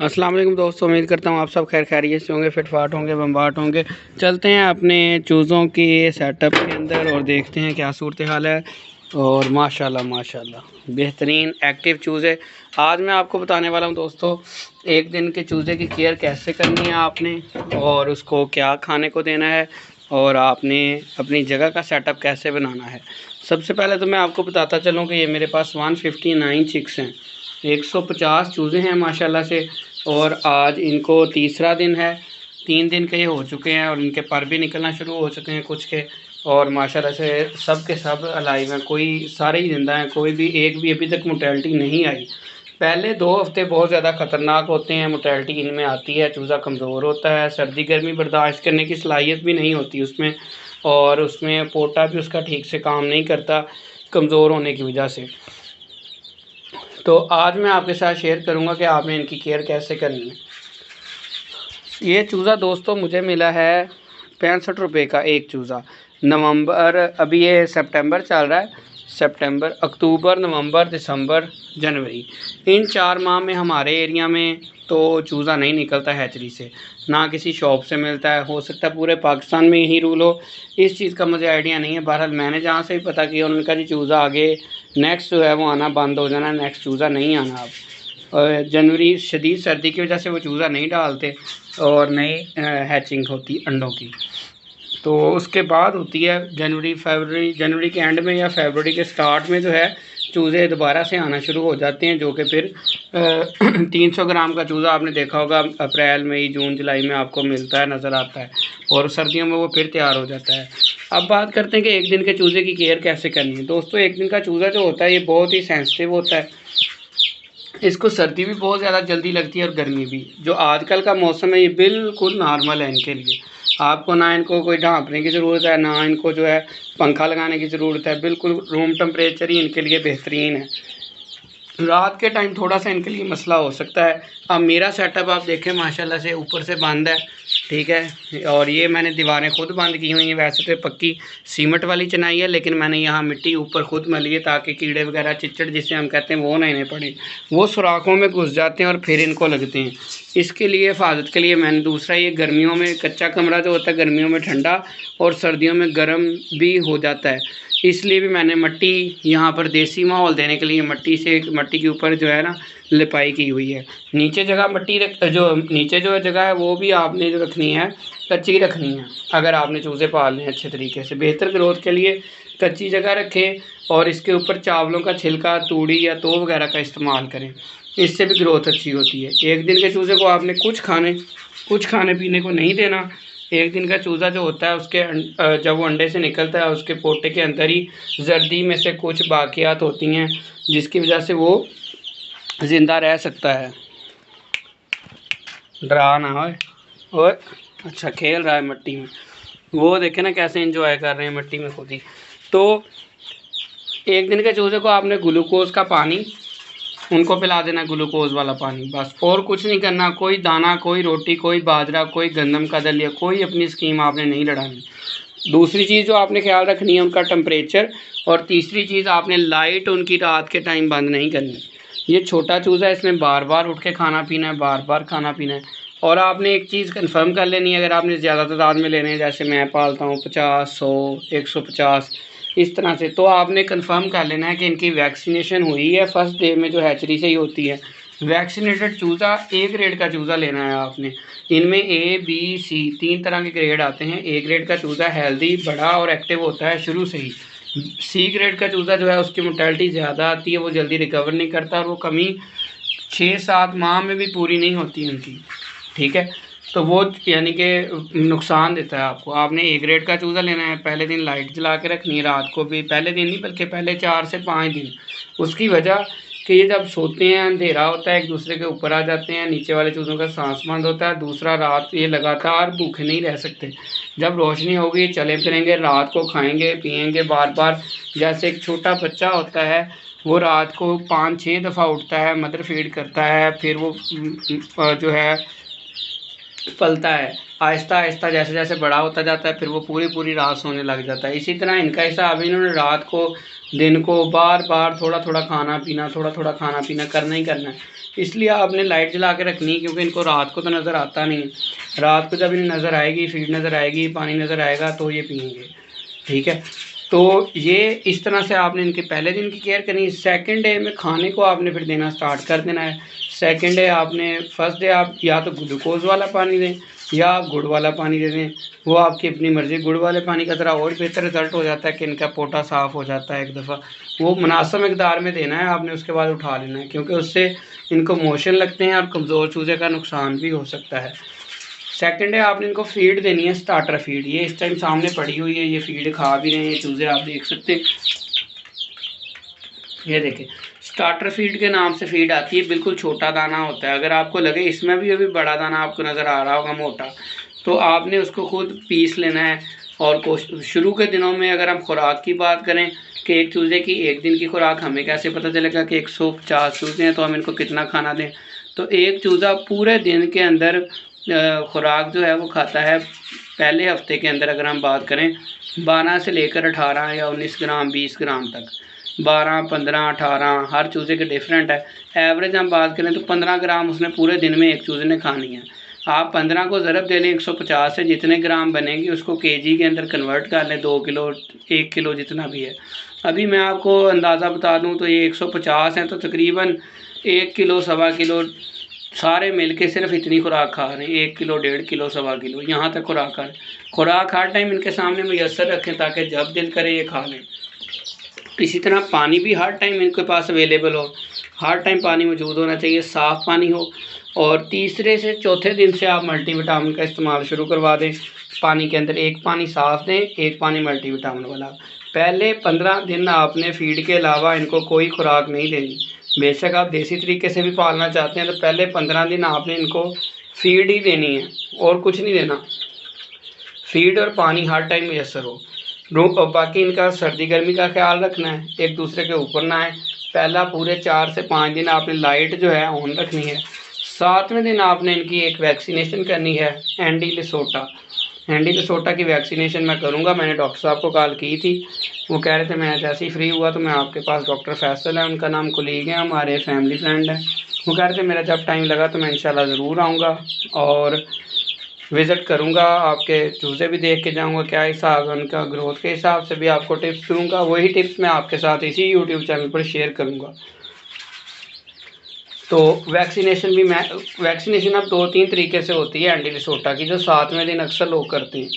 अस्सलाम वालेकुम दोस्तों, उम्मीद करता हूँ आप सब खैर खैरियत से होंगे फिटफाट होंगे बम्बाट होंगे। चलते हैं अपने चूज़ों के सेटअप के अंदर और देखते हैं क्या सूरत हाल है। और माशाल्लाह माशाल्लाह, बेहतरीन एक्टिव चूज़। आज मैं आपको बताने वाला हूँ दोस्तों, एक दिन के चूज़े की केयर कैसे करनी है आपने और उसको क्या खाने को देना है और आपने अपनी जगह का सेटअप कैसे बनाना है। सबसे पहले तो मैं आपको बताता चलूँ कि ये मेरे पास वन फिफ्टी नाइन चिक्स हैं। एक सौ पचास चूज़े हैं, माशाल्लाह से। और आज इनको तीसरा दिन है। तीन दिन के ये हो चुके हैं और इनके पर भी निकलना शुरू हो चुके हैं कुछ के। और माशाल्लाह से सब के सब अलाइव हैं। कोई सारे ही ज़िंदा हैं, कोई भी एक भी अभी तक मोटेलिटी नहीं आई। पहले दो हफ़्ते बहुत ज़्यादा ख़तरनाक होते हैं मोटेलिटी इनमें आती है, चूज़ा कमज़ोर होता है, सर्दी, गर्मी बर्दाश्त करने की सलाहियत भी नहीं होती उसमें। और उसमें पोटा भी उसका ठीक से काम नहीं करता कमज़ोर होने की वजह से। तो आज मैं आपके साथ शेयर करूँगा कि आपने इनकी केयर कैसे करनी है। ये चूज़ा दोस्तों मुझे मिला है पैंसठ रुपये का एक चूज़ा। नवंबर, अभी ये सितंबर चल रहा है। सितंबर, अक्टूबर, नवंबर, दिसंबर, जनवरी। इन चार माह में हमारे एरिया में तो चूज़ा नहीं निकलता हैचरी से। ना किसी शॉप से मिलता है। हो सकता है पूरे पाकिस्तान में यही रूल हो। इस चीज़ का मुझे आइडिया नहीं है। बहरहाल मैंने जहाँ से भी पता किया, उन्होंने कहा जी चूज़ा आगे नेक्स्ट जो है वो आना बंद हो जाना नेक्स्ट चूज़ा नहीं आना अब। जनवरी शदीद सर्दी की वजह से वो चूज़ा नहीं डालते और नई हैचिंग होती अंडों की। तो उसके बाद होती है जनवरी, फरवरी, जनवरी के एंड में या फरवरी के स्टार्ट में जो है, चूज़े दोबारा से आना शुरू हो जाते हैं, जो कि फिर तीन सौ ग्राम का चूज़ा आपने देखा होगा, अप्रैल मई, जून, जुलाई में आपको मिलता है, नज़र आता है, और सर्दियों में वो फिर तैयार हो जाता है। अब बात करते हैं कि एक दिन के चूज़े की केयर कैसे करनी है। दोस्तों, एक दिन का चूज़ा जो होता है, ये बहुत ही सेंसिटिव होता है। इसको सर्दी भी बहुत ज़्यादा जल्दी लगती है और गर्मी भी। जो आजकल का मौसम है, ये बिल्कुल नॉर्मल है इनके लिए। आपको ना इनको कोई ढांपने की ज़रूरत है, ना इनको जो है पंखा लगाने की ज़रूरत है। बिल्कुल रूम टेम्परेचर ही इनके लिए बेहतरीन है। रात के टाइम थोड़ा सा इनके लिए मसला हो सकता है। अब मेरा सेटअप आप देखें, माशाल्लाह से ऊपर से बंद है, ठीक है? और ये मैंने दीवारें खुद बंद की हुई हैं। वैसे तो पक्की सीमेंट वाली चनाई है, लेकिन मैंने यहाँ मिट्टी ऊपर खुद मली है ताकि कीड़े वगैरह चिचड़ जिसे हम कहते हैं, वो नहीं पड़े। वो सुराखों में घुस जाते हैं और फिर इनको लगते हैं। इसके लिए हिफाजत के लिए मैंने दूसरा, ये गर्मियों में कच्चा कमरा जो होता है, गर्मियों में ठंडा और सर्दियों में गर्म भी हो जाता है। इसलिए भी मैंने मट्टी यहाँ पर, देसी माहौल देने के लिए मट्टी से, मट्टी के ऊपर जो है ना, लिपाई की हुई है। नीचे जगह मट्टी रख, जो नीचे जो जगह है, वो भी आपने जो रखनी है, कच्ची रखनी है, अगर आपने चूज़े पालने हैं अच्छे तरीके से। बेहतर ग्रोथ के लिए कच्ची जगह रखें और इसके ऊपर चावलों का छिलका, तूड़ी या तो वगैरह का इस्तेमाल करें। इससे भी ग्रोथ अच्छी होती है। एक दिन के चूज़े को आपने कुछ खाने कुछ खाने पीने को नहीं देना। एक दिन का चूज़ा जो होता है, उसके जब वो अंडे से निकलता है, उसके पोटे के अंदर ही जर्दी में से कुछ बाकियात होती हैं, जिसकी वजह से वो ज़िंदा रह सकता है। डरा ना हो। और अच्छा खेल रहा है मिट्टी में। वो देखे ना कैसे इंजॉय कर रहे हैं मिट्टी में खुद ही। तो एक दिन के चूज़े को आपने ग्लूकोज़ का पानी उनको पिला देना ग्लूकोज वाला पानी, बस। और कुछ नहीं करना, कोई दाना, कोई रोटी, कोई बाजरा, कोई गंदम का दलिया, कोई अपनी स्कीम आपने नहीं लड़ानी। दूसरी चीज़ जो आपने ख्याल रखनी है उनका टम्परेचर और तीसरी चीज़ आपने लाइट उनकी रात के टाइम बंद नहीं करनी। ये छोटा चूज़ा है, इसमें बार बार उठ के खाना पीना है बार बार खाना पीना है। और आपने एक चीज़ कंफर्म कर लेनी है, अगर आपने ज़्यादा तादाद में लेने हैं, जैसे मैं पालता हूँ पचास, सौ, एक सौ पचास इस तरह से। तो आपने कंफर्म कर लेना है कि इनकी वैक्सीनेशन हुई है फ़र्स्ट डे में जो हैचरी से ही होती है। वैक्सीनेटेड चूज़ा ए ग्रेड का चूज़ा लेना है आपने। इनमें ए बी सी तीन तरह के ग्रेड आते हैं। ए ग्रेड का चूज़ा हेल्दी बड़ा और एक्टिव होता है शुरू से ही। सी ग्रेड का चूज़ा जो है, उसकी मोटेलिटी ज़्यादा आती है, वो जल्दी रिकवर नहीं करता और वो कमी छः सात माह में भी पूरी नहीं होती उनकी ठीक है? तो वो यानी कि नुकसान देता है आपको। आपने ए ग्रेड का चूज़ा लेना है, पहले दिन लाइट जला के रखनी है, रात को भी, पहले दिन नहीं, बल्कि पहले चार से पाँच दिन। उसकी वजह कि ये जब सोते हैं, अंधेरा होता है, एक दूसरे के ऊपर आ जाते हैं, नीचे वाले चूज़ों का सांस बंद होता है, दूसरा रात ये लगातार भूखे नहीं रह सकते। जब रोशनी होगी, चले फिरेंगे, रात को खाएँगे पियेंगे बार बार जैसे एक छोटा बच्चा होता है, वो रात को पाँच छः दफ़ा उठता है, मदर फ़ीड करता है, फिर वो जो है पलता है। आहिस्ता आहिस्ता जैसे जैसे बड़ा होता जाता है, फिर वो पूरी पूरी रात सोने लग जाता है। इसी तरह इनका हिसाब इन्होंने रात को, दिन को बार बार थोड़ा थोड़ा खाना पीना, थोड़ा थोड़ा खाना पीना करना ही करना है। इसलिए आपने लाइट जला के रखनी है, क्योंकि इनको रात को तो नज़र आता नहीं रात को जब इन्हें नज़र आएगी, फ़ीड नज़र आएगी, पानी नज़र आएगा तो ये पियेंगे। ठीक है? तो ये इस तरह से आपने इनके पहले दिन की केयर करनी सेकेंड डे में खाने को आपने फिर देना स्टार्ट कर देना है। सेकेंड डे आपने फ़र्स्ट डे आप या तो ग्लूकोज वाला पानी दें, या आप गुड़ वाला पानी दे दें। वो आपकी अपनी मर्ज़ी, गुड़ वाले पानी का तरह और बेहतर रिज़ल्ट हो जाता है कि इनका पोटा साफ़ हो जाता है एक दफ़ा। वो मुनासब मकदार में देना है, आपने उसके बाद उठा लेना है, क्योंकि उससे इनको मोशन लगते हैं और कमज़ोर चूज़े का नुकसान भी हो सकता है। सेकंड है, आपने इनको फ़ीड देनी है स्टार्टर फ़ीड ये इस टाइम सामने पड़ी हुई है, ये फ़ीड खा भी रहे हैं चूज़े आप देख सकते हैं। ये देखें स्टार्टर फ़ीड के नाम से फ़ीड आती है, बिल्कुल छोटा दाना होता है। अगर आपको लगे इसमें भी अभी बड़ा दाना आपको नज़र आ रहा होगा, मोटा तो आपने उसको खुद पीस लेना है। और शुरू के दिनों में अगर हम खुराक की बात करें कि एक चूज़े की एक दिन की खुराक, हमें कैसे पता चलेगा कि एक सौ पचास चूज़े हैं तो हम इनको कितना खाना दें? तो एक चूज़ा पूरे दिन के अंदर खुराक जो है वो खाता है। पहले हफ़्ते के अंदर अगर हम बात करें, बारह से लेकर अठारह या उन्नीस ग्राम, बीस ग्राम तक। बारह, पंद्रह, अठारह, हर चूज़े के डिफरेंट है। एवरेज हम बात करें तो पंद्रह ग्राम उसने पूरे दिन में एक चूज़े ने खानी है। आप पंद्रह को ज़रब दे लें एक सौ पचास से जितने ग्राम बनेंगे उसको के जी के अंदर कन्वर्ट कर लें, दो किलो, एक किलो जितना भी है। अभी मैं आपको अंदाज़ा बता दूँ तो ये एक सौ पचास हैं तो तकरीबन एक किलो, सवा किलो, सारे मिल के सिर्फ़ इतनी खुराक खा रहे हैं। एक किलो, डेढ़ किलो, सवा किलो, यहाँ तक खुराक खा रहे खुराक हर टाइम इनके सामने मैसर रखें ताकि जब दिल करे ये खा लें। इसी तरह पानी भी हर टाइम इनके पास अवेलेबल हो। हर टाइम पानी मौजूद होना चाहिए, साफ़ पानी हो। और तीसरे से चौथे दिन से आप मल्टीविटामिन का इस्तेमाल शुरू करवा दें। पानी के अंदर एक पानी साफ़ दें, एक पानी मल्टीविटामिन वाला। पहले पंद्रह दिन आपने फ़ीड के अलावा इनको कोई खुराक नहीं देनी। बेशक आप देसी तरीके से भी पालना चाहते हैं तो पहले पंद्रह दिन आपने इनको फ़ीड ही देनी है, और कुछ नहीं देना। फ़ीड और पानी हर टाइम मैसर हो। रूम बाकी इनका सर्दी गर्मी का ख्याल रखना है। एक दूसरे के ऊपर ना है पहला पूरे चार से पाँच दिन आपने लाइट जो है ऑन रखनी है। सातवें दिन आपने इनकी एक वैक्सीनेशन करनी है, एंडी लिसोटा। एंडी लिसोटा की वैक्सीनेशन मैं करूँगा। मैंने डॉक्टर साहब को कॉल की थी। वो कह रहे थे, मैं जैसे ही फ्री हुआ तो मैं आपके पास डॉक्टर फैसल है। उनका नाम कुलीग है। हमारे फैमिली फ्रेंड है। वो कह रहे थे, मेरा जब टाइम लगा तो मैं इंशाल्लाह ज़रूर आऊँगा। और विज़िट करूँगा, आपके चूज़े भी देख के जाऊँगा, क्या हिसाब है उनका, ग्रोथ के हिसाब से भी आपको टिप्स दूँगा, वही टिप्स मैं आपके साथ इसी यूट्यूब चैनल पर शेयर करूँगा। तो वैक्सीनेशन भी मैं, वैक्सीनेशन अब दो तीन तरीके से होती है, एंटी लिसोटा की, जो सातवें दिन अक्सर लोग करते हैं।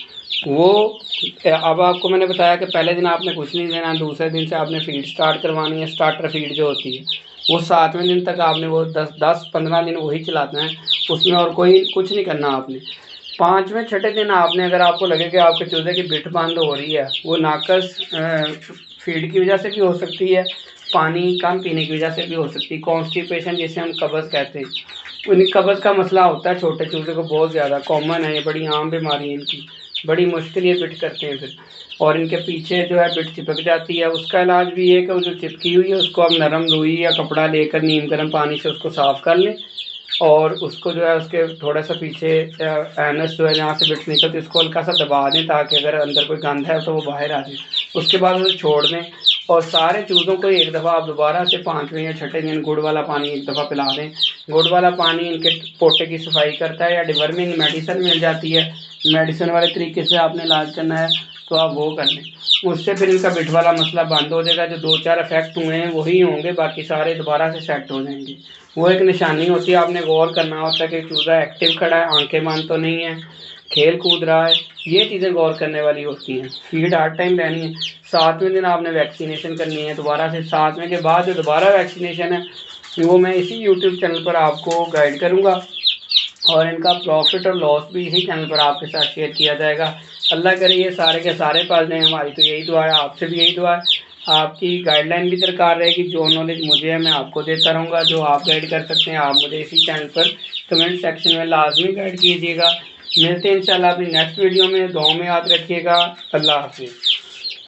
वो, अब आपको मैंने बताया कि पहले दिन आपने कुछ नहीं देना, दूसरे दिन से आपने फ़ीड स्टार्ट करवानी है स्टार्टर फ़ीड जो होती है, वो सातवें दिन तक आपने वो दस दस, पंद्रह दिन वही चलाना है, उसमें और कोई कुछ नहीं करना आपने। पाँचवें छठे दिन आपने, अगर आपको लगे कि आपके चूजे की बिठ बंद हो रही है, वो नाकस फ़ीड की वजह से भी हो सकती है, पानी कम पीने की वजह से भी हो सकती है कॉन्स्टिपेशन जिसे हम कब्ज़ कहते हैं। उन्हें कब्ज़ का मसला होता है, छोटे चूजे को बहुत ज़्यादा कॉमन है, ये बड़ी आम बीमारी है इनकी, बड़ी मुश्किल ये बिट करते हैं फिर। और इनके पीछे जो है बिट चिपक जाती है, उसका इलाज भी है कि वो जो चिपकी हुई है, उसको आप नरम रुई या कपड़ा लेकर, नीम गर्म पानी से उसको साफ़ कर लें। और उसको जो है उसके थोड़ा सा पीछे एनस जो है जहाँ से बिट निकलती है, उसको हल्का सा दबा दें ताकि अगर अंदर कोई गंद है तो वो बाहर आ जाए। उसके बाद उसे छोड़ दें और सारे चूज़ों को एक दफ़ा आप दोबारा से पाँचवें या छठे दिन गुड़ वाला पानी एक दफ़ा पिला दें। गुड़ वाला पानी इनके पोटे की सफ़ाई करता है या डिवर्मिंग मेडिसिन मिल जाती है। मेडिसिन वाले तरीके से आपने इलाज करना है। तो आप वो कर लें। उससे फिर इनका बिठ वाला मसला बंद हो जाएगा, जो दो चार इफ़ेक्ट हुए हैं, वही होंगे, बाकी सारे दोबारा से सेट हो जाएँगे। वो एक निशानी होती है, आपने गौर करना होता है कि चूज़ा एक्टिव खड़ा है, आँखें बंद तो नहीं है, खेल कूद रहा है, ये चीज़ें गौर करने वाली होती हैं। फ़ीड हर टाइम रहनी है। सातवें दिन आपने वैक्सीनेशन करनी है, दोबारा से सातवें के बाद जो दोबारा वैक्सीनेशन है, वो मैं इसी यूट्यूब चैनल पर आपको गाइड करूँगा। और इनका प्रॉफिट और लॉस भी इसी चैनल पर आपके साथ शेयर किया जाएगा। अल्लाह करे ये सारे के सारे पाल जाएँ हमारी तो यही दुआ है, आपसे भी यही दुआ है। आपकी गाइडलाइन भी दरकार रहेगी। जो नॉलेज मुझे है, मैं आपको देता रहूँगा। जो आप गाइड कर सकते हैं, आप मुझे इसी चैनल पर कमेंट सेक्शन में लाजमी गाइड कीजिएगा। मिलते हैं इंशाल्लाह अपनी नेक्स्ट वीडियो में। दो में याद रखिएगा। अल्लाह हाफिज़।